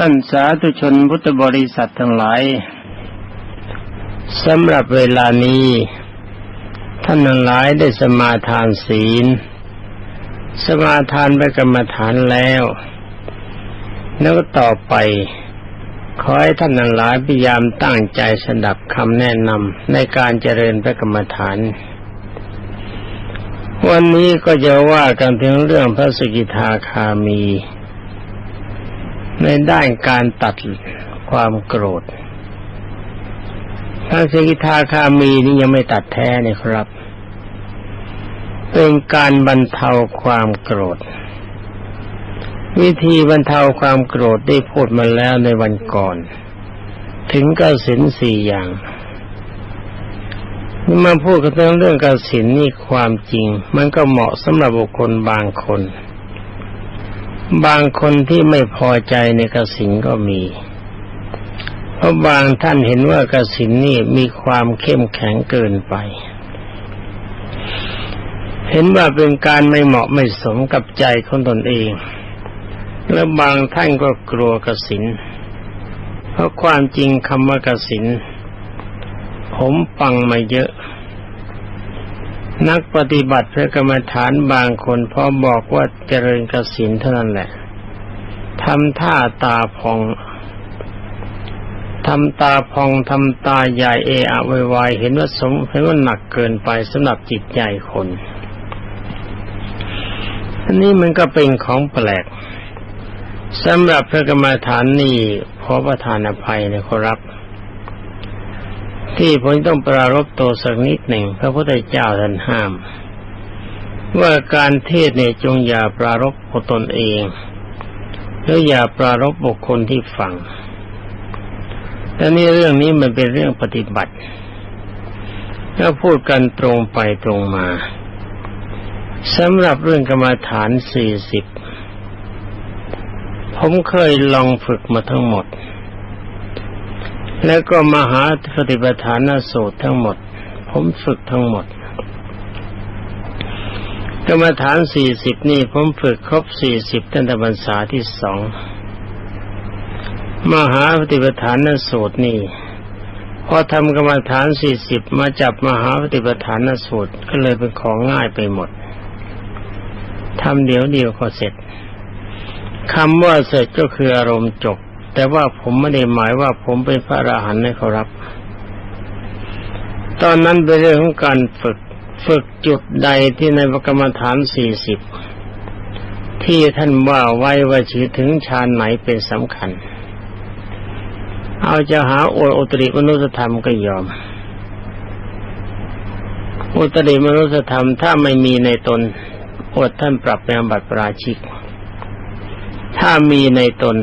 ท่านสาธุชนพุทธบริษัททั้งหลายสำหรับเวลานี้ ท่านทั้งหลายได้สมาทานศีล สมาทานไปกรรมฐานแล้ว แล้วก็ต่อไป ขอให้ท่านทั้งหลายพยายามตั้งใจสดับคำแนะนำในการเจริญพระกรรมฐาน วันนี้ก็จะว่ากันถึงเรื่องพระสกิทาคามี ในด้านการตัดความโกรธพระสกิทาคามีนี่ยังไม่ตัดแท้เนี่ยครับ เป็นการบรรเทาความโกรธ วิธีบรรเทาความโกรธได้พูดมาแล้วในวันก่อน ถึงกสินสี่อย่างนี่มาพูดกันเรื่องกสินนี่ความจริง มันก็เหมาะสำหรับบุคคลบางคน บางคนที่ไม่พอใจในกสินก็มี เพราะบางท่านเห็นว่ากสินนี่มีความเข้มแข็งเกินไป เห็นว่าเป็นการไม่เหมาะไม่สมกับใจของตนเอง และบางท่านก็กลัวกสิน เพราะความจริงคำว่ากสิน ผมฟังมาเยอะ นักปฏิบัติพระกรรมฐานบางคนพอบอกว่าเจริญกสินเท่านั้นแหละทำท่าตาพองทำตาพองทำตาใหญ่เอะอะวายเห็นว่าสมเห็นว่าหนักเกินไปสำหรับจิตใจคนอันนี้มันก็เป็นของแปลกสำหรับพระกรรมฐานนี่ขอประทานอภัยนะครับ ที่ผมต้องปรารบตัวสักนิดหนึ่ง พระพุทธเจ้าท่านห้าม ว่าการเทศเนี่ยจงอย่าปรารบตนเองหรืออย่าปรารบบุคคลที่ฟังแต่นี่เรื่องนี้มันเป็นเรื่องปฏิบัติ ถ้าพูดกันตรงไปตรงมาสำหรับเรื่องกรรมฐานสี่สิบผมเคยลองฝึกมาทั้งหมด แล้วก็มหาปฏิปทานสูตรทั้งหมด ผมฝึกทั้งหมดกรรมฐานสี่สิบนี่ผมฝึกครบสี่สิบตั้งแต่บรรษาที่สองมหาปฏิปทานนสูตรนี่พอทำกรรมฐานสี่สิบมาจับมหาปฏิปทานสูตรก็เลยเป็นของง่ายไปหมดทำเดี๋ยวเดียวก็เสร็จคำว่าเสร็จก็คืออารมณ์จบ แต่ว่าผมไม่ได้หมายว่าผมเป็นพระอรหันต์นเขารับ ตอนนั้นเป็นเรื่องของการฝึกฝึกจุดใดที่ในกรรมฐานสี่สิบที่ท่านว่าไว้ว่าชื่อถึงฌานไหนเป็นสำคัญ เอาจะหาโออุตริมนุสธรรมก็ยอม อุตริมนุสธรรมถ้าไม่มีในตนอดท่านปรับเป็นบัตรปราชิก ถ้ามีในตน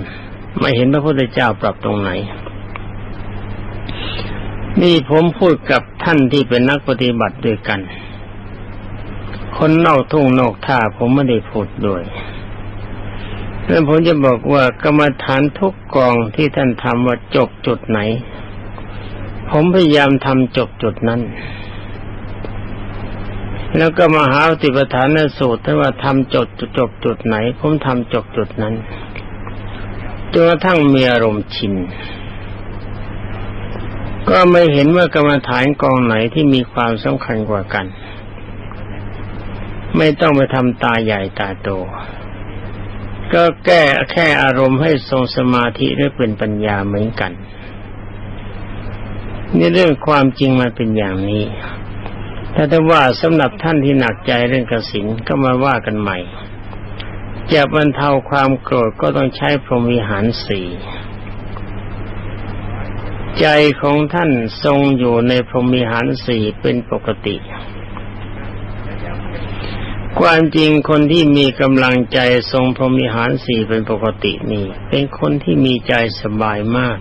ไม่เห็นพระพุทธเจ้าปรับตรงไหน นี่ผมพูดกับท่านที่เป็นนักปฏิบัติด้วยกัน คนนอกทุ่งนอกท่าผมไม่ได้พูดด้วยแล้วผมจะบอกว่ากรรมฐานทุกกองที่ท่านทำว่าจบจุดไหน ผมพยายามทำจบจุดนั้นแล้วก็มหาติปฐานสูตรถ้าว่าทำจดจบจุดไหน ผมทำจบจุดนั้น จนกระทั่งมีอารมณ์ชิน ก็ไม่เห็นว่ากรรมฐานกองไหนที่มีความสำคัญกว่ากัน ไม่ต้องไปทำตาใหญ่ตาโต ก็แก้แค่อารมณ์ให้ทรงสมาธิด้เป็นปัญญาเหมือนกันนี่เรื่องความจริงมันเป็นอย่างนี้ถ้าถ้าว่าสำหรับท่านที่หนักใจเรื่องกสินก็มาว่ากันใหม่ จะบรรเทาความโกรธก็ต้องใช้พรหมวิหารสี่ใจของท่านทรงอยู่ในพรหมวิหารสี่เป็นปกติ ความจริงคนที่มีกำลังใจทรงพรหมวิหารสี่เป็นปกตินี่เป็นคนที่มีใจสบายมาก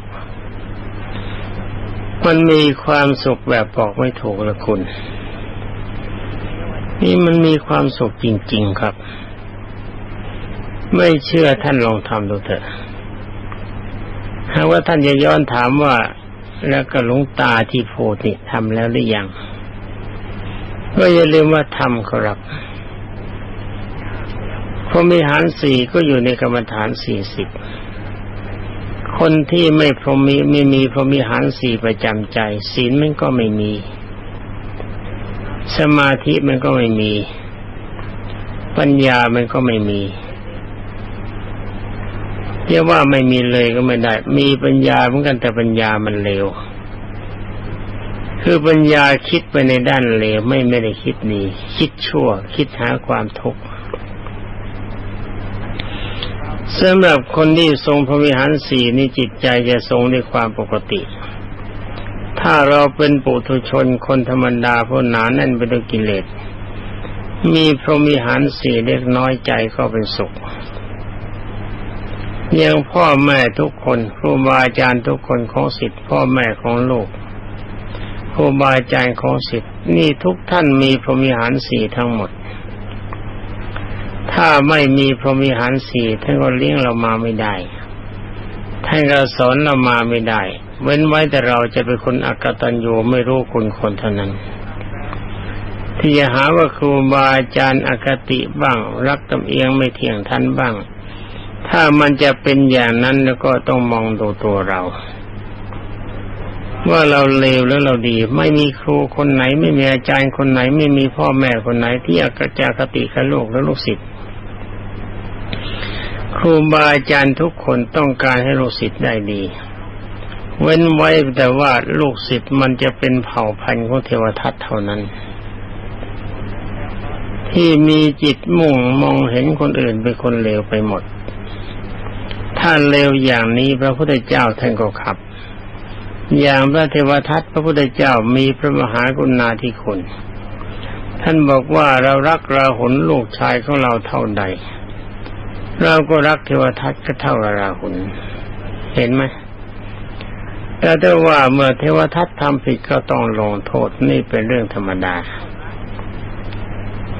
มันมีความสุขแบบบอกไม่ถูกละคุณ นี่มันมีความสุขจริง ๆ ครับ ไม่เชื่อท่านลองทำดูเถอะหากว่าท่านจะย้อนถามว่า แล้วก็หลวงตาที่โพธิทำแล้วหรือยังก็อย่าลืมว่าทำครับพรมีหารสี่ก็อยู่ในกรรมฐานสี่สิบคนที่ไม่พรมีไม่มีพรมิหารสี่ประจำใจศีลมันก็ไม่มี สมาธิมันก็ไม่มี ปัญญามันก็ไม่มี เรียกว่าไม่มีเลยก็ไม่ได้ มีปัญญาเหมือนกันแต่ปัญญามันเลวคือปัญญาคิดไปในด้านเลวไม่ไม่ได้คิดดีคิดชั่ว คิดหาความทุกข์สำหรับคนที่ทรงพระวิหารสี่นี่จิตใจจะทรงด้วยความปกติ ถ้าเราเป็นปุถุชนคนธรรมดาผู้หนาแน่นไปด้วยกิเลส มีพรหมิหารสี่เล็กน้อยใจก็เป็นสุข ยังพ่อแม่ทุกคนครูบาอาจารย์ทุกคนของสิทธิพ่อแม่ของลูกครูบาอาจารย์ของสิทธินี่ทุกท่านมีพรหมิหารสี่ทั้งหมด ถ้าไม่มีพรหมิหารสี่ท่านก็เลี้ยงเรามาไม่ได้ท่านก็สอนเรามาไม่ได้ เว้นไว้แต่เราจะเป็นคนอักตันยูไม่รู้คุณคนเท่านั้น ที่จะหาว่าครูบาอาจารย์อคติบ้าง รักตำเอียงไม่เที่ยงท่านบ้าง ถ้ามันจะเป็นอย่างนั้นแล้วก็ต้องมองดูตัวเรา ว่าเราเลวแล้วเราดี ไม่มีครูคนไหน ไม่มีอาจารย์คนไหน ไม่มีพ่อแม่คนไหน ที่อยากจะคติกับลูกและลูกศิษย์ครูบาอาจารย์ทุกคนต้องการให้ลูกศิษย์ได้ดี เว้นไว้แต่ว่าลูกศิษย์มันจะเป็นเผ่าพันธุ์ของเทวทัตเท่านั้น ที่มีจิตมุ่งมองเห็นคนอื่นเป็นคนเลวไปหมด ถ้าเลวอย่างนี้พระพุทธเจ้าท่านก็ขับ อย่างพระเทวทัตพระพุทธเจ้ามีพระมหากรุณาธิคุณ ท่านบอกว่าเรารักราหุลลูกชายของเราเท่าใด เราก็รักเทวทัตก็เท่าราหุลเห็นไหมแต่ถ้าว่าเมื่อเทวทัตทำผิดก็ต้องลงโทษนี่เป็นเรื่องธรรมดา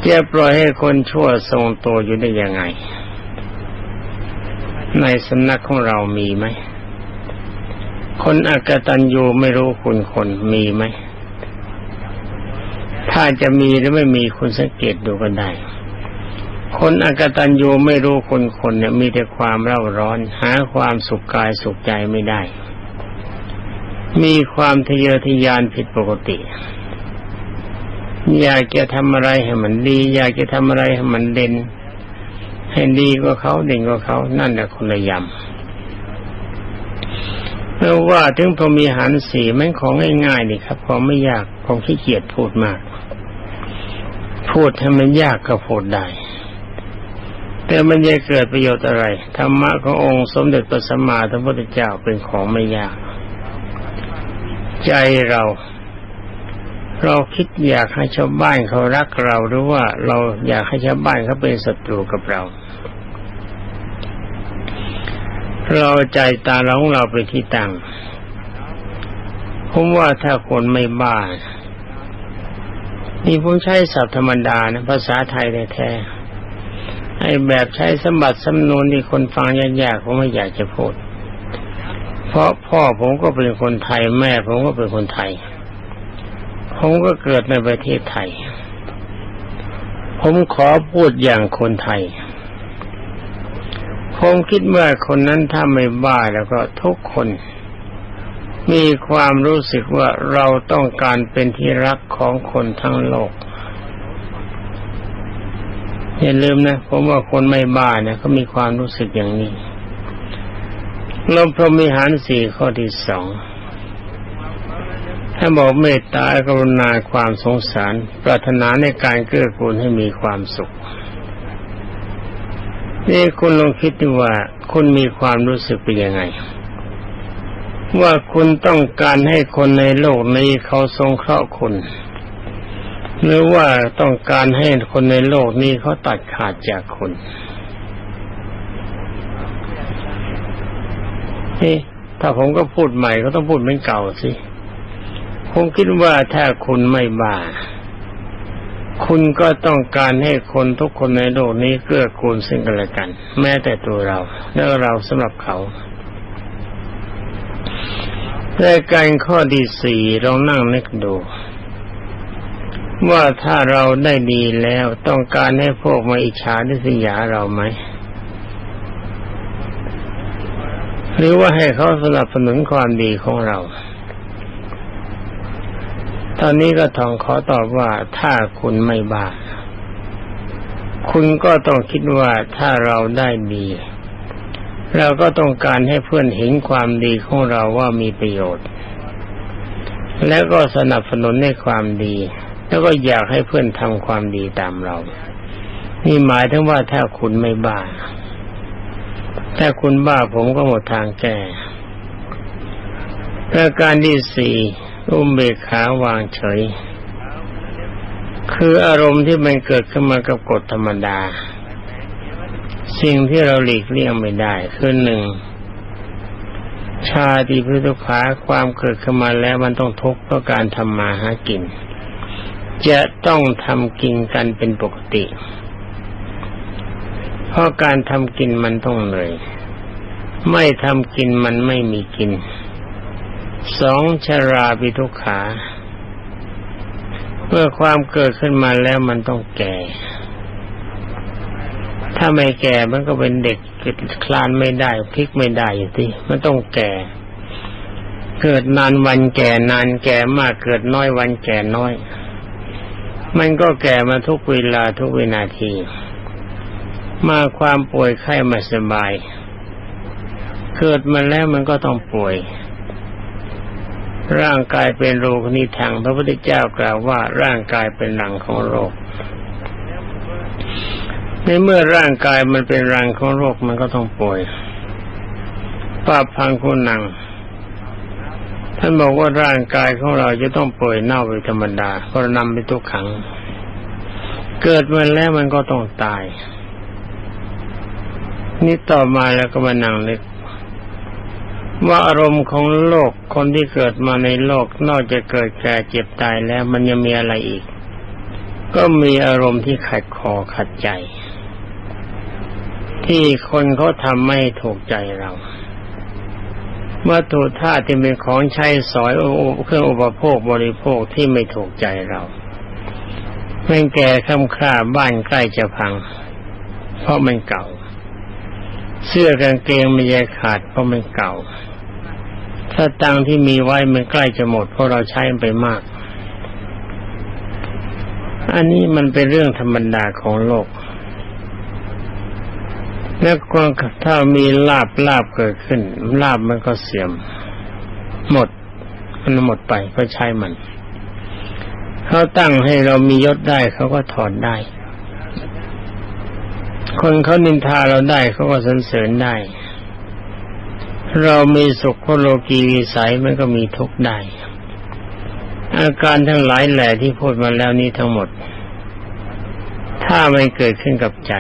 จะปล่อยให้คนชั่วทรงตัวอยู่ได้ยังไง ในสำนักของเรามีไหม คนอากตันยูไม่รู้คุณคนมีไหม ถ้าจะมีหรือไม่มีคุณสังเกตดูกันได้ คนอากตันยูไม่รู้คนคนเนี่ยมีแต่ความเร่าร้อน หาความสุขกายสุขใจไม่ได้ มีความทะเยอทะยานผิดปกติ อยากจะทำอะไรให้มันดี อยากจะทำอะไรให้มันเด่น ให้ดีกว่าเขาเด่นกว่าเขา นั่นแหละคนละยำเพราะว่าถึงพอมีหันสีมันของง่ายๆนี่ครับพอไม่ยากผมขี้เกียจพูดมาก พูดให้มันยากก็พูดได้ แต่มันจะเกิดประโยชน์อะไรธรรมะขององค์สมเด็จพระสัมมาสัมพุทธเจ้าเป็นของไม่ยาก ใจเรา เราคิดอยากให้ชาวบ้านเขารักเราหรือว่าเราอยากให้ชาวบ้านเขาเป็นศัตรูกับเรา เราใจตาเราของเราไปที่ตั้งผมว่าถ้าคนไม่บ้านี่ผมใช้ศัพท์ธรรมดานะภาษาไทยแท้ๆไอ้แบบใช้สมบัติสำนวนที่คนฟังยากๆผมไม่อยากจะพูด เพราะพ่อผมก็เป็นคนไทยแม่ผมก็เป็นคนไทย ผมก็เกิดในประเทศไทย ผมขอพูดอย่างคนไทย ผมคิดว่าคนนั้นถ้าไม่บ้าแล้วก็ทุกคน มีความรู้สึกว่าเราต้องการเป็นที่รักของคนทั้งโลกอย่าลืมนะผมว่าคนไม่บ้าเนี่ยเขามีความรู้สึกอย่างนี้ลมพรหมิหารสี่ข้อที่สอง ถ้าบอกเมตตากรุณาความสงสาร ปรารถนาในการเกื้อกูลให้มีความสุข นี่คุณลองคิดดูว่าคุณมีความรู้สึกเป็นยังไง ว่าคุณต้องการให้คนในโลกนี้เขาทรงเคราะห์คุณหรือว่าต้องการให้คนในโลกนี้เขาตัดขาดจากคุณเฮ้ถ้าผมก็พูดใหม่ก็ต้องพูดเหมือนเก่าสิ ผมคิดว่าถ้าคุณไม่บ้า คุณก็ต้องการให้คนทุกคนในโลกนี้เกื้อกูลซึ่งกันและกัน แม้แต่ตัวเรา และเราสำหรับเขารายการข้อที่สี่เรานั่งนึกดู ว่าถ้าเราได้ดีแล้วต้องการให้พวกมาอิจฉาดิสยาเราไหม หรือว่าให้เขาสนับสนุนความดีของเรา ตอนนี้ก็ทองขอตอบว่าถ้าคุณไม่บ้าคุณก็ต้องคิดว่าถ้าเราได้ดี เราก็ต้องการให้เพื่อนเห็นความดีของเราว่ามีประโยชน์ แล้วก็สนับสนุนในความดี แล้วก็อยากให้เพื่อนทำความดีตามเรา นี่หมายถึงว่าถ้าคุณไม่บ้า ถ้าคุณบ้าผมก็หมดทางแก้ประการที่สี่ อุมเบกขาวางเฉย คืออารมณ์ที่มันเกิดขึ้นมากับกฎธรรมดา สิ่งที่เราหลีกเลี่ยงไม่ได้คือหนึ่งชาติพุทธขาความเกิดขึ้นมาแล้วมันต้องทุกข์เพราะการทำมาหากิน จะต้องทำกินกันเป็นปกติ เพราะการทำกินมันต้องเหนื่อย ไม่ทำกินมันไม่มีกิน สองชราปิทุกขา เมื่อความเกิดขึ้นมาแล้วมันต้องแก่ ถ้าไม่แก่มันก็เป็นเด็กคลานไม่ได้พลิกไม่ได้อยู่ที่มันต้องแก่ เกิดนานวันแก่นานแก่มากเกิดน้อยวันแก่น้อย มันก็แก่มาทุกเวลาทุกวินาที มาความป่วยไข้ไม่สบาย เกิดมาแล้วมันก็ต้องป่วย ร่างกายเป็นโรคนิทังพระพุทธเจ้ากล่าวว่าร่างกายเป็นหลังของโรค ในเมื่อร่างกายมันเป็นรังของโรคมันก็ต้องป่วยป้าพังคุณนังท่านบอกว่าร่างกายของเราจะต้องป่วยเน่าเป็นธรรมดาเพราะนำไปทุกขัง เกิดมาแล้วมันก็ต้องตาย นี่ต่อมาแล้วก็มานั่งนึก ว่าอารมณ์ของโลกคนที่เกิดมาในโลกนอกจากเกิดแก่เจ็บตายแล้วมันยังมีอะไรอีก ก็มีอารมณ์ที่ขัดคอขัดใจ ที่คนเขาทำไม่ถูกใจเราวัตถุธาตุที่เป็นของใช้สอยเครื่องอุปโภคบริโภคที่ไม่ถูกใจเรามันแก่ค่ำคร่าบ้านใกล้จะพัง เพราะมันเก่า เสื้อกางเกงมันแยขาดเพราะมันเก่า ถ้าตังที่มีไว้มันใกล้จะหมดเพราะเราใช้ไปมาก อันนี้มันเป็นเรื่องธรรมดาของโลก แล้วความถ้ามีลาบลาบเกิดขึ้น ลาบมันก็เสื่อมหมด มันหมดไปก็ใช้มันเขาตั้งให้เรามียศได้เขาก็ถอดได้ คนเขานินทาเราได้เขาก็สรรเสริญได้ เรามีสุขโลกีวิสัยมันก็มีทุกข์ได้ อาการทั้งหลายแหล่ที่พูดมาแล้วนี้ทั้งหมด ถ้ามันเกิดขึ้นกับใจ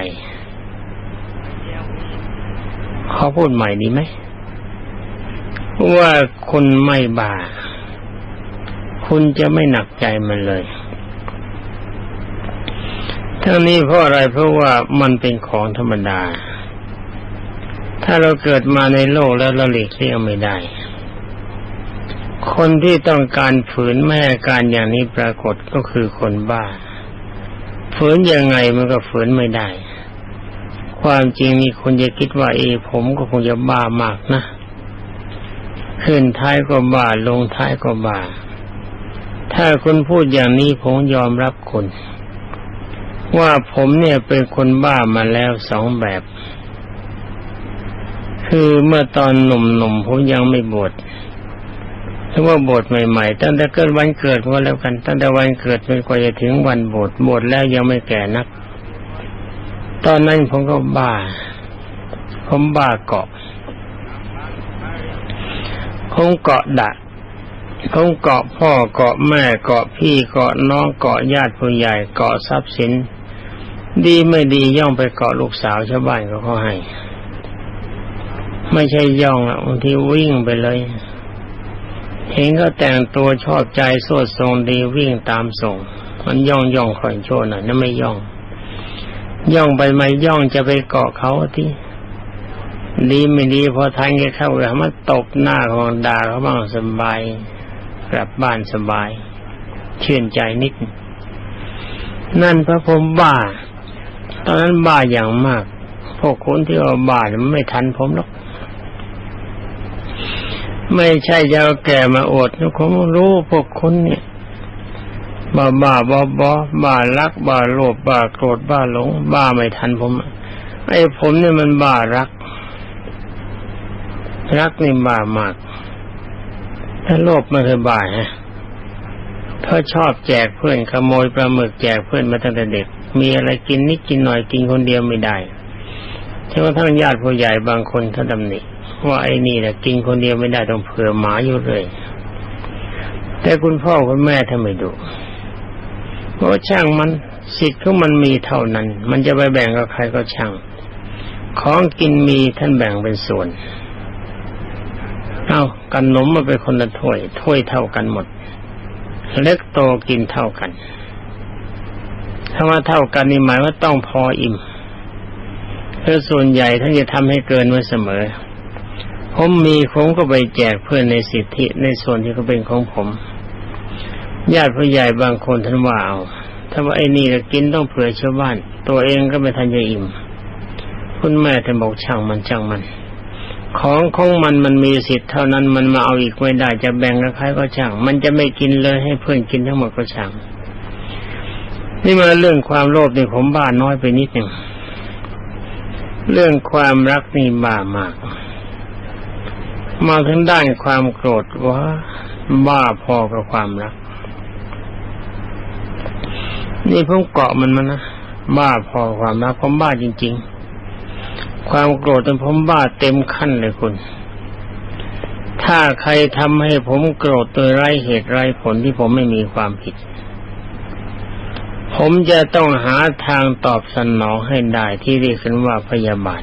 เขาพูดใหม่ดีไหมว่าคุณไม่บาคุณจะไม่หนักใจมันเลยทั้งนี้เพราะอะไรเพราะว่ามันเป็นของธรรมดา ถ้าเราเกิดมาในโลกแล้วเราหลีกเลี่ยงไม่ได้ คนที่ต้องการฝืนแม่การอย่างนี้ปรากฏก็คือคนบ้า ฝืนยังไงมันก็ฝืนไม่ได้ ความจริงนี่คนจะคิดว่าเอผมก็คงจะบ้ามากนะ ขึ้นท้ายก็บ้าลงท้ายก็บ้า ถ้าคุณพูดอย่างนี้ผมยอมรับคุณว่าผมเนี่ยเป็นคนบ้ามาแล้วสองแบบ คือเมื่อตอนหนุ่มๆผมยังไม่บวชถ้าว่าบวชใหม่ๆ ตั้งแต่เกิดวันเกิดก็แล้วกัน ตั้งแต่วันเกิดจนกว่าจะถึงวันบวชบวชแล้วยังไม่แก่นัก ตอนนั้นผมก็บ้า ผมบ้าเกาะผมเกาะดะผมเกาะพ่อเกาะแม่เกาะพี่เกาะน้องเกาะญาติผู้ใหญ่เกาะทรัพย์สิน ดีไม่ดีย่องไปเกาะลูกสาวชาวบ้านก็เขาให้ ไม่ใช่ย่องอะบางทีวิ่งไปเลย เห็นก็แต่งตัวชอบใจสวดทรงดีวิ่งตามส่ง มันย่องย่องคอยโชว์หน่อยนั่นไม่ย่อง ย่องไปไม่ย่องจะไปเกาะเขาที่ดีไม่ดีพอทางแกเข้าไปมันตบหน้าของดาเขาบ้างสบายกลับบ้านสบาย เชื่นใจนิด นั่นพระผมบ้า ตอนนั้นบ้าอย่างมากพวกคนที่ว่าบ้ามันไม่ทันผมหรอก ไม่ใช่จะเอาแก่มาอดนะผมรู้พวกคุณเนี่ยบ้าบ้าบอบอบ้ารัก บ้าโลภบ้าโกรธบ้าหลง บ้าไม่ทันผมไอ้ผมเนี่ยมันบ้ารัก รักนี่บ้ามากถ้าโลภไม่เคยบ้าฮะเพราะชอบแจกเพื่อนขโมยปลาหมึกแจกเพื่อนมาตั้งแต่เด็ก มีอะไรกินนิดกินหน่อยกินคนเดียวไม่ได้จนกระทั่งญาติผู้ใหญ่บางคนท่านดำหนิ ว่าไอ้นี่แหละกินคนเดียวไม่ได้ต้องเผื่อหมาอยู่เลย แต่คุณพ่อคุณแม่ท่าไม่ดูเพราะช่างมันสิทธิ์ของมันมีเท่านั้น มันจะไปแบ่งกับใครก็ช่าง ของกินมีท่านแบ่งเป็นส่วน เอากันนมมาเป็นคนละถ้วยถ้วยเท่ากันหมด เล็กโตกินเท่ากันถ้าว่าเท่ากันนี่หมายว่าต้องพออิ่มเพื่อส่วนใหญ่ท่านจะทำให้เกินไว้เสมอ ผมมีผมก็ไปแจกเพื่อนในสิทธิในส่วนที่เขาเป็นของผม ญาติผู้ใหญ่บางคนท่านว่าเอาถ้าว่าไอ้นี่กินต้องเผื่อชาวบ้าน ตัวเองก็ไม่ทันจะอิ่ม คุณแม่ท่านบอกช่างมันช่างมัน ของของมันมันมีสิทธิ์เท่านั้นมันมาเอาอีกไม่ได้จะแบ่งกับใครก็ช่าง มันจะไม่กินเลยให้เพื่อนกินทั้งหมดก็ช่างนี่มาเรื่องความโลภนี่ผมบ้าน้อยไปนิดหนึ่งเรื่องความรักนี่บ้ามาก มาถึงด้านความโกรธว่าบ้าพอกับความรัก นี่ผมเกาะมันมานะบ้าพอความรักผมบ้าจริง ๆ ความโกรธเป็นผมบ้าเต็มขั้นเลยคุณ ถ้าใครทำให้ผมโกรธโดยไร้เหตุไร้ผลที่ผมไม่มีความผิด ผมจะต้องหาทางตอบสนองให้ได้ที่เรียกกันว่าพยาบาท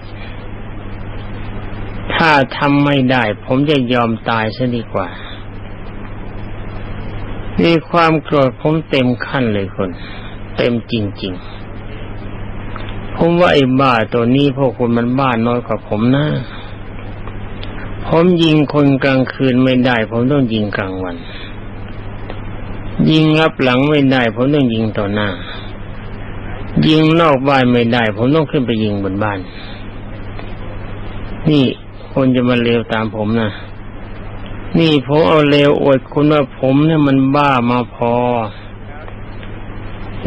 ถ้าทำไม่ได้ ผมจะยอมตายซะดีกว่านี่ความโกรธผมเต็มขั้นเลยคุณเต็มจริง ๆ ผมว่าไอ้บ้าตัวนี้พวกคุณมันบ้าน้อยกว่าผมนะผมยิงคนกลางคืนไม่ได้ ผมต้องยิงกลางวัน ยิงรับหลังไม่ได้ ผมต้องยิงต่อหน้า ยิงนอกบ้านไม่ได้ ผมต้องขึ้นไปยิงบนบ้าน นี่ คนจะมาเลวตามผมนะนี่ผมเอาเลวอวดคุณว่าผมเนี่ยมันบ้ามาพอ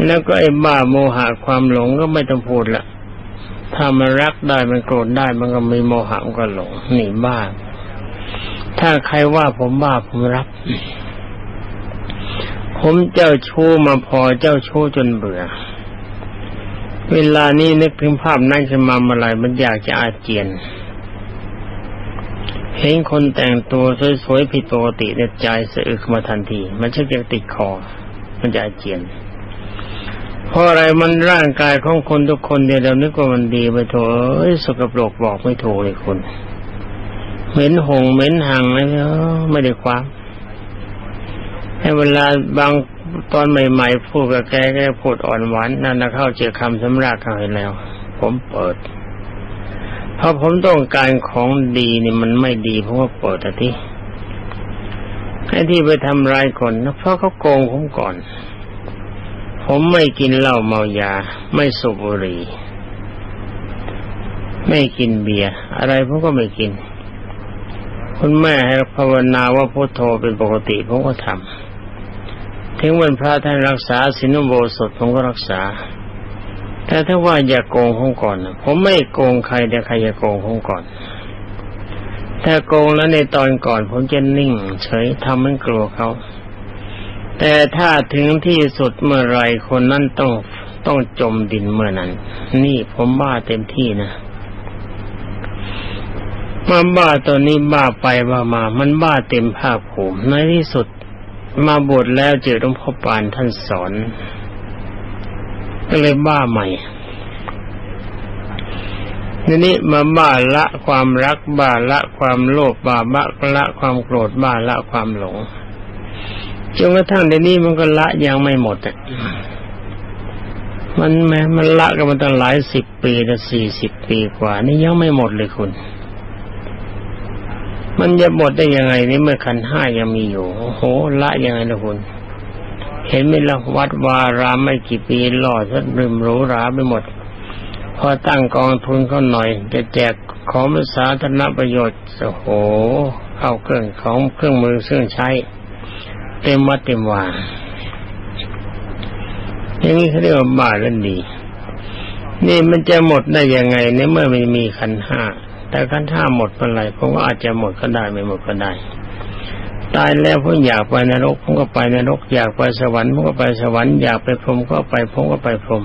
แล้วก็ไอ้บ้าโมหะความหลงก็ไม่ต้องพูดละถ้ามันรักได้มันโกรธได้มันก็มีโมหะมันก็หลงนี่บ้า ถ้าใครว่าผมบ้าผมรับ ผมเจ้าชู้มาพอเจ้าชู้จนเบื่อ เวลานี้นึกถึงภาพนั้นขึ้นมาเมื่อไหร่มันอยากจะอาเจียน เห็นคนแต่งตัวสวยๆผิดปกติในใจสะอึกมาทันที มันชักจะติดคอ มันจะเจียนเพราะอะไรมันร่างกายของคนทุกคนเดียวเรานึกว่ามันดีไปโถเอ้ยสกปรกบอกไม่ถูกเลยคุณเหม็นหงเหม็นหังนะเนาะไม่ได้ความให้เวลาบางตอนใหม่ๆพูดกับแกแกพูดอ่อนหวานนั่นนะเข้าเจอคำสำราญเข้าไปแล้ว ผมเปิด พราะผมต้องการของดีนี่มันไม่ดีเพราะว่าเปิดอะที่ไอ้ที่ไปทำรายคนนะเพราะเขาโกงผมก่อน ผมไม่กินเหล้าเมายา ไม่สูบบุหรี่ ไม่กินเบียร์อะไรผมก็ไม่กิน คุณแม่ให้ภาวนาว่าพุทโธเป็นปกติผมก็ทำถึงวันพระท่านรักษาสินโบสถผมก็รักษา แต่ถ้าว่าอย่าโกงผมก่อนผมไม่โกงใครแต่ใครอย่าโกงผมก่อน ถ้าโกงแล้วในตอนก่อน ผมจะนิ่ง เฉยทำให้กลัวเขา แต่ถ้าถึงที่สุดเมื่อไรคนนั้นต้องต้องจมดินเมื่อนั้น นี่ผมบ้าเต็มที่นะมาบ้าตัวนี้บ้าไปบ้ามา มันบ้าเต็มภาคภูมิในที่สุดมาบวชแล้วเจอหลวงพ่อปานท่านสอน ก็เลยบ้าใหม่ทีนี้มาบ้าละความรักบ้าละความโลภบ้าบะละความโกรธบ้าละความหลงจนกระทั่งเดี๋ยวนี้มันก็ละยังไม่หมดอะมันแม้มันละกันมาตั้งหลายสิบปีแต่สี่สิบปีกว่า นี่ยังไม่หมดเลยคุณ มันจะหมดได้ยังไงนี่เมื่อขันห้ายังมีอยู่โอ้โหละยังไงนะคุณ เห็นไหมล่ะวัดวารามไม่กี่ปีหล่อซะริมหรูหราไปหมด พอตั้งกองทุนเขาหน่อย จะแจกของสาธารณประโยชน์โอ้โหเข้าเครื่องของเครื่องมือเครื่องใช้ เต็มวัดเต็มวาอย่างนี้เขาเรียกว่าบ้าเล่นดี นี่มันจะหมดได้ยังไงในเมื่อไม่มีขันห้าแต่ขันห้าหมดเมื่อไหร่ผมก็อาจจะหมดก็ได้ไม่หมดก็ได้ ตายแล้วผมอยากไปนรกผมก็ไปนรก อยากไปสวรรค์ผมก็ไปสวรรค์อยากไปพรหมก็ไปผมก็ไปพรหม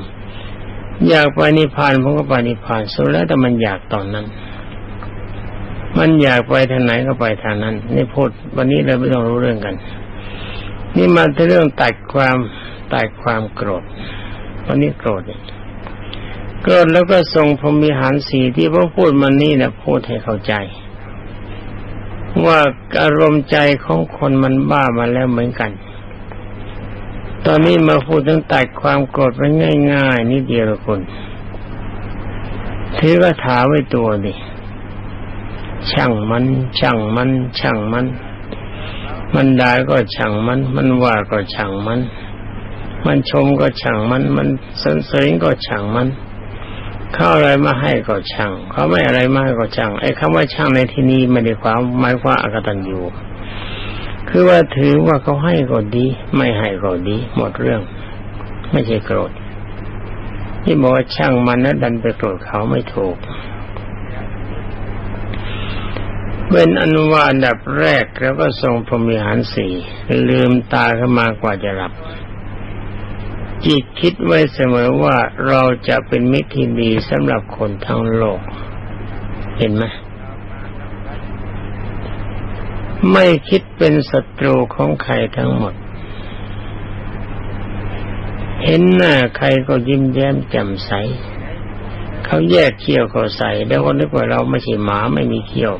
อยากไปนิพพานผมก็ไปนิพพานสุดแล้วแต่มันอยากตอนนั้น มันอยากไปทางไหนก็ไปทางนั้น นี่พูดวันนี้เราไม่ต้องรู้เรื่องกัน นี่มาเรื่องตัดความตัดความโกรธวันนี้โกรธโกรธแล้วก็ทรงพรหมิหารสีที่พระพูดมันนี่นะพูดให้เข้าใจ ว่าอารมณ์ใจของคนมันบ้ามาแล้วเหมือนกัน ตอนนี้มาพูดถึงตัดความโกรธไปง่าย ๆนิดเดียวคนถือกระถาไว้ตัวดิช่างมัน ช่างมัน ช่างมัน มันด่าก็ช่างมัน มันว่าก็ช่างมัน มันชมก็ช่างมัน มันสรรเสริญก็ช่างมัน เขาอะไรมาให้ก็ช่างเขาไม่อะไรมาให้ก็ช่างไอ้คำว่าช่างในที่นี้ไม่ได้ความหมายว่าอากตันอยู่คือว่าถือว่าเขาให้ก็ดี ไม่ให้ก็ดี หมดเรื่อง ไม่ใช่โกรธที่บอกว่าช่างมันนั้นดันไปโกรธเขาไม่ถูกเป็นอนุวาอันดับแรกแล้วก็ทรงพรหมิหารสี่ลืมตาขึ้นมากว่าจะหลับ จิตคิดไว้เสมอว่าเราจะเป็นมิตรที่ดีสำหรับคนทั้งโลก เห็นไหมไม่คิดเป็นศัตรูของใครทั้งหมด เห็นหน้าใครก็ยิ้มแย้มแจ่มใส เขาแยกเขี้ยวเขาใส่แล้วก็นึกว่าเราไม่ใช่หมาไม่มีเขี้ยว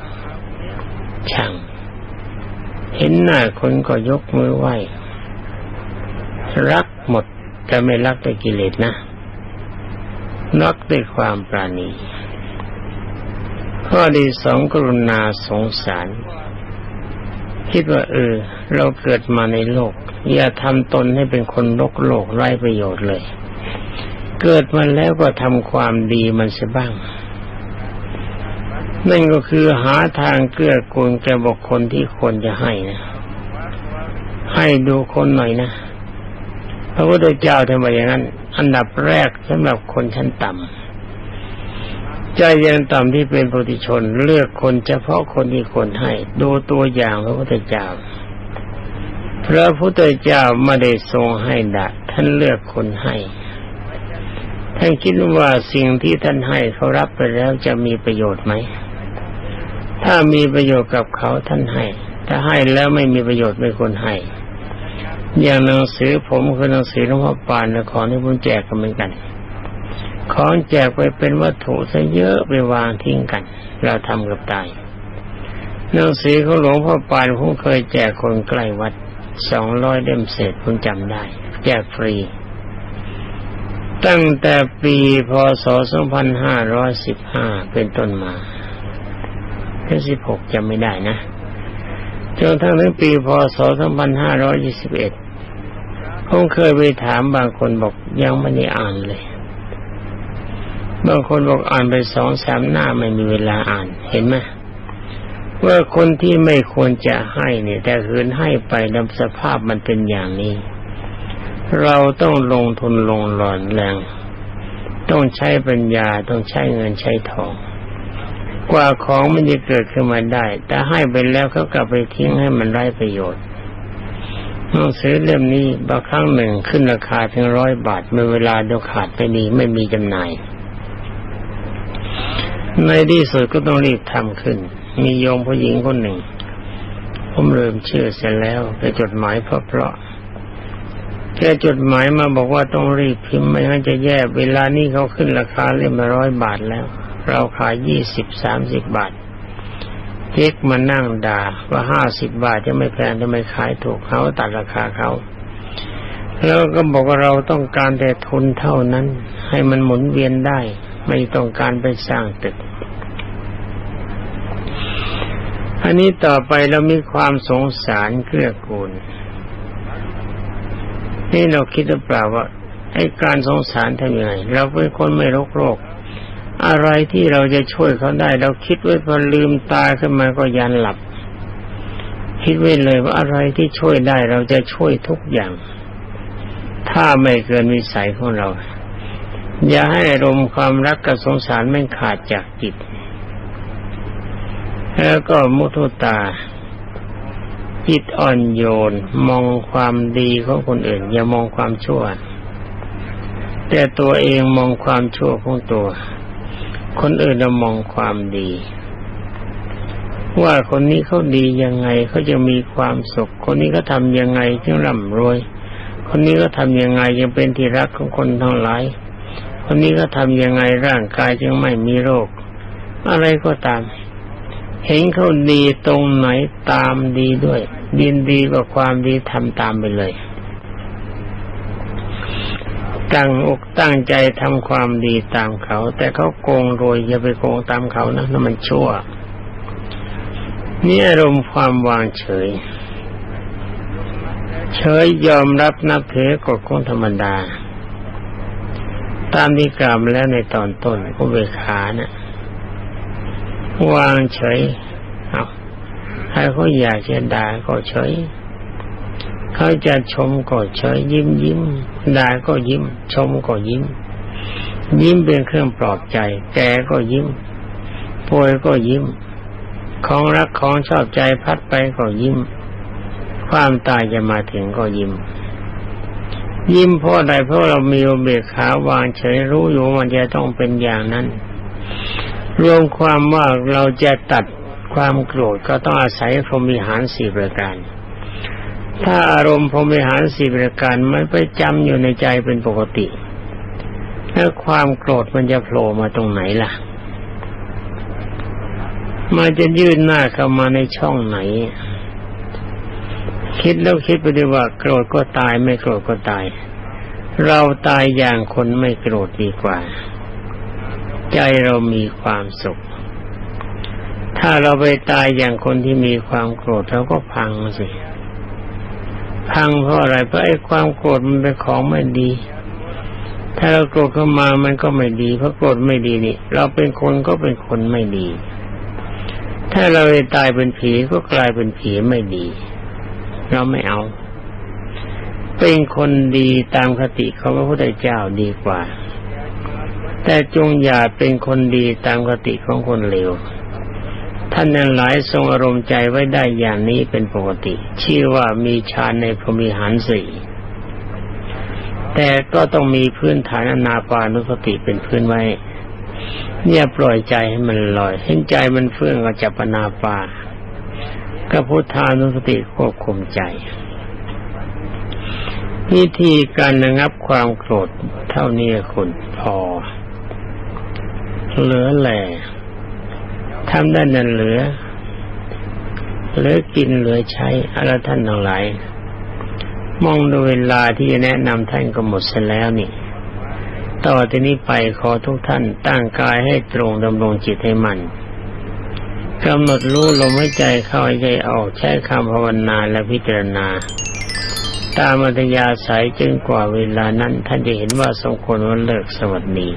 ช่าง เห็นหน้าคนก็ยกมือไหว้ รักหมด แต่ไม่รักด้วยกิเลสนะรักด้วยความปราณี ข้อที่สองกรุณาสงสาร คิดว่า เออ เราเกิดมาในโลก อย่าทำตนให้เป็นคนลกโลกไร้ประโยชน์เลย เกิดมาแล้วก็ทำความดีมันเสียบ้างนั่นก็คือหาทางเกื้อกูลแก่บุคคลที่ควรจะให้นะ ให้ดูคนหน่อยนะ ระพุทธเจ้าทำไมอย่างนั้น อันดับแรกสำหรับคนชั้นต่ำใจยังต่ำที่เป็นปุถุชนเลือกคนเฉพาะคนที่ควรให้ ดูตัวอย่างพระพุทธเจ้า พระพุทธเจ้าไม่ได้ทรงให้ดะท่านเลือกคนให้ ท่านคิดว่าสิ่งที่ท่านให้เขารับไปแล้วจะมีประโยชน์ไหม ถ้ามีประโยชน์กับเขาท่านให้ ถ้าให้แล้วไม่มีประโยชน์ไม่ควรให้ อย่างหนังสือผมคือหนังสือหลวงพ่อปานและของที่ผมแจกกันเหมือนกัน ของแจกไปเป็นวัตถุซะเยอะไปวางทิ้งกัน เราทำกับตายหนังสือของหลวงพ่อปานผมเคยแจกคนใกล้วัดสองร้อยเล่มเศษผมจำได้ แจกฟรี ตั้งแต่ปีพศ2515เป็นต้นมาแค่16จำไม่ได้นะจนทั้งถึงปีพศ 2521 ผมเคยไปถามบางคนบอกยังไม่ได้อ่านเลย บางคนบอกอ่านไปสองสามหน้าไม่มีเวลาอ่านเห็นไหมว่าคนที่ไม่ควรจะให้เนี่ย แต่คืนให้ไปนำสภาพมันเป็นอย่างนี้ เราต้องลงทุนลงหลอนแรง ต้องใช้ปัญญาต้องใช้เงินใช้ทอง กว่าของมันจะเกิดขึ้นมาได้ แต่ให้ไปแล้วเขากลับไปทิ้งให้มันไร้ประโยชน์ หนังสือเล่มนี้บางครั้งหนึ่งขึ้นราคาถึงร้อยบาทเมื่อเวลาเดียวขาดไปดีไม่มีจำหน่าย ในที่สุดก็ต้องรีบทำขึ้น มีโยมผู้หญิงคนหนึ่ง ผมเริ่มเชื่อเสร็จแล้วไปจดหมายเพราะเพราะแกจดหมายมาบอกว่าต้องรีบพิมพ์ไม่งั้นจะแย่เวลานี้เขาขึ้นราคาเล่มละร้อยบาทแล้ว เราขายยี่สิบสามสิบบาท เจ๊กมานั่งด่าว่าห้าสิบบาทจะไม่แพงทำไม่ขายถูกเขาตัดราคาเขาแล้วก็บอกว่าเราต้องการแต่ทุนเท่านั้น ให้มันหมุนเวียนได้ ไม่ต้องการไปสร้างตึก อันนี้ต่อไปเรามีความสงสารเกื้อกูล นี่เราคิดหรือเปล่าว่าไอ้การสงสารทำยังไงเราเป็นคนไม่รกโรค อะไรที่เราจะช่วยเขาได้ เราคิดไว้พอลืมตาขึ้นมาก็ยันหลับ คิดไว้เลยว่าอะไรที่ช่วยได้เราจะช่วยทุกอย่าง ถ้าไม่เกินวิสัยของเรา อย่าให้อารมณ์ความรักกับสงสารไม่ขาดจากจิต แล้วก็มุทุตา จิตอ่อนโยน มองความดีของคนอื่น อย่ามองความชั่ว แต่ตัวเองมองความชั่วของตัว คนอื่นเรามองความดี ว่าคนนี้เขาดียังไงเขาจะมีความสุข คนนี้เขาทำยังไงจึงร่ำรวย คนนี้ก็ทำยังไงยังเป็นที่รักของคนทั้งหลายคนนี้ก็ทำยังไงร่างกายจึงไม่มีโรค อะไรก็ตาม เห็นเขาดีตรงไหนตามดีด้วย ดินดีกว่าความดีทำตามไปเลย ตั้งอกตั้งใจทำความดีตามเขา แต่เขาโกงรวยอย่าไปโกงตามเขานะนั่นมันชั่วนี่อารมณ์ความวางเฉย เฉยยอมรับนับถือกฎของธรรมดา ตามที่กล่าวมาแล้วในตอนต้นก็เบขานะ่ะวางเฉยเอาใครเขาอยากจะด่าก็เฉย เขาจะชมก็เฉยยิ้มยิ้มด่าก็ยิ้ม ชมก็ยิ้ม ยิ้มเป็นเครื่องปลอบใจ แกก็ยิ้มป่วยก็ยิ้ม ของรักของชอบใจพัดไปก็ยิ้ม ความตายจะมาถึงก็ยิ้ม ยิ้มเพราะอะไรเพราะเรามีอเบกขาวางเฉยรู้อยู่มันจะต้องเป็นอย่างนั้น รวมความว่าเราจะตัดความโกรธก็ต้องอาศัยพรหมิหารสี่ประการ ถ้าอารมณ์พรหมิหารสี่ประการมันไปจำอยู่ในใจเป็นปกติแล้วความโกรธมันจะโผล่มาตรงไหนล่ะ มันจะยื่นหน้าเข้ามาในช่องไหน คิดแล้วคิดไปดีว่าโกรธก็ตายไม่โกรธก็ตาย เราตายอย่างคนไม่โกรธดีกว่า ใจเรามีความสุข ถ้าเราไปตายอย่างคนที่มีความโกรธเราก็พังสิ พังเพราะอะไรเพราะไอ้ความโกรธมันเป็นของไม่ดี ถ้าเราโกรธเข้ามามันก็ไม่ดี เพราะโกรธไม่ดีนี่ เราเป็นคนก็เป็นคนไม่ดี ถ้าเราตายเป็นผีก็กลายเป็นผีไม่ดี เราไม่เอา เป็นคนดีตามคติของพระพุทธเจ้าดีกว่า แต่จงอย่าเป็นคนดีตามคติของคนเลว ท่านนั้นหลายทรงอารมณ์ใจไว้ได้อย่างนี้เป็นปกติ ชื่อว่ามีฌานในพรมิหารสี่แต่ก็ต้องมีพื้นฐานอนาปานุสติเป็นพื้นไว้ เนี่ยปล่อยใจให้มันลอย เห็นใจมันเฟื่องก็จับอนาปาก็พุทธานุสติควบคุมใจวิธีการระงับความโกรธเท่านี้คุณพอ เหลือแหล่ ทำได้นั่นเหลือ เหลือกินเหลือใช้อะไรท่านทั้งหลาย มองดูเวลาที่จะแนะนำท่านก็หมดเสียแล้วนี่ ต่อที่นี้ไปขอทุกท่านตั้งกายให้ตรงดำรงจิตให้มันกำหนดรู้ลมหายใจเข้าใจออกใช้คำภาวนาและพิจารณา ตามอัธยาศัยจนกว่าเวลานั้นท่านจะเห็นว่าสมควรวันเลิกสวัสดี